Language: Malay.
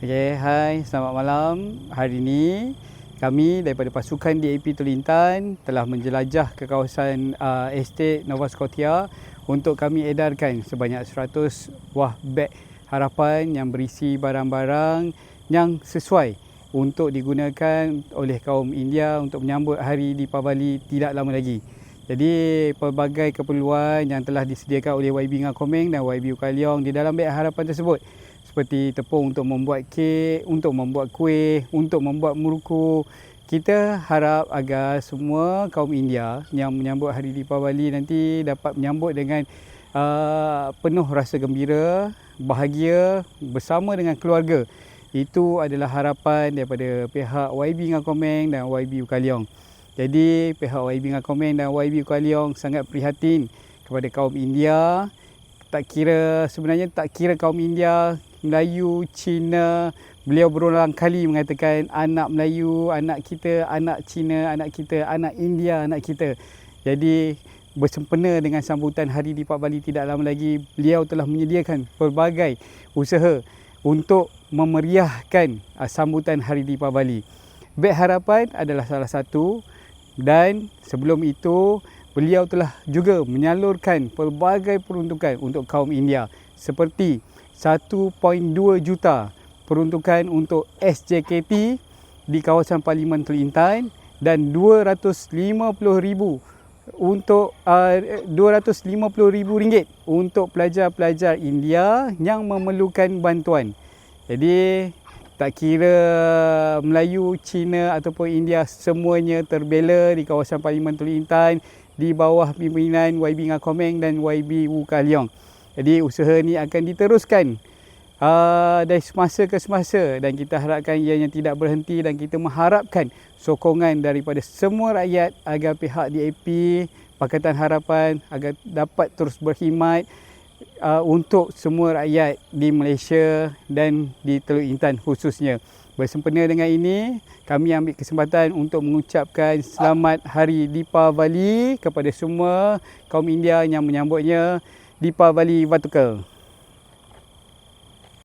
Okay, hai, selamat malam. Hari ini kami daripada pasukan DAP Tolintan telah menjelajah ke kawasan uh, estate Nova Scotia untuk kami edarkan sebanyak 100 buah beg harapan yang berisi barang-barang yang sesuai untuk digunakan oleh kaum India untuk menyambut hari di Pavali tidak lama lagi. Jadi pelbagai keperluan yang telah disediakan oleh YB Ngakomeng dan YB Ukaliong di dalam beg harapan tersebut seperti tepung untuk membuat kek, untuk membuat kuih, untuk membuat muruku. Kita harap agar semua kaum India yang menyambut Hari Deepavali nanti dapat menyambut dengan uh, penuh rasa gembira, bahagia bersama dengan keluarga. Itu adalah harapan daripada pihak YB Ngakomeng dan YB Ukaliong. Jadi pihak YB Ngakomeng dan YB Ukaliong sangat prihatin kepada kaum India. Tak kira sebenarnya tak kira kaum India Melayu, Cina. Beliau berulang kali mengatakan anak Melayu, anak kita, anak Cina, anak kita, anak India, anak kita. Jadi bersempena dengan sambutan Hari di Bali tidak lama lagi, beliau telah menyediakan pelbagai usaha untuk memeriahkan uh, sambutan Hari di Bali. Beg Harapan adalah salah satu dan sebelum itu beliau telah juga menyalurkan pelbagai peruntukan untuk kaum India seperti 1.2 juta peruntukan untuk SJKT di kawasan Parlimen Teluk dan 250,000 untuk uh, 250,000 ringgit untuk pelajar-pelajar India yang memerlukan bantuan. Jadi tak kira Melayu, Cina ataupun India semuanya terbela di kawasan Parlimen Teluk di bawah pimpinan YB Ngakomeng dan YB Wu Kaliong. Jadi usaha ni akan diteruskan uh, dari semasa ke semasa dan kita harapkan ianya tidak berhenti dan kita mengharapkan sokongan daripada semua rakyat agar pihak DAP Pakatan Harapan agar dapat terus berkhidmat uh, untuk semua rakyat di Malaysia dan di Teluk Intan khususnya. Bersempena dengan ini, kami ambil kesempatan untuk mengucapkan selamat Hari Deepavali kepada semua kaum India yang menyambutnya. Deepavali Vatukal.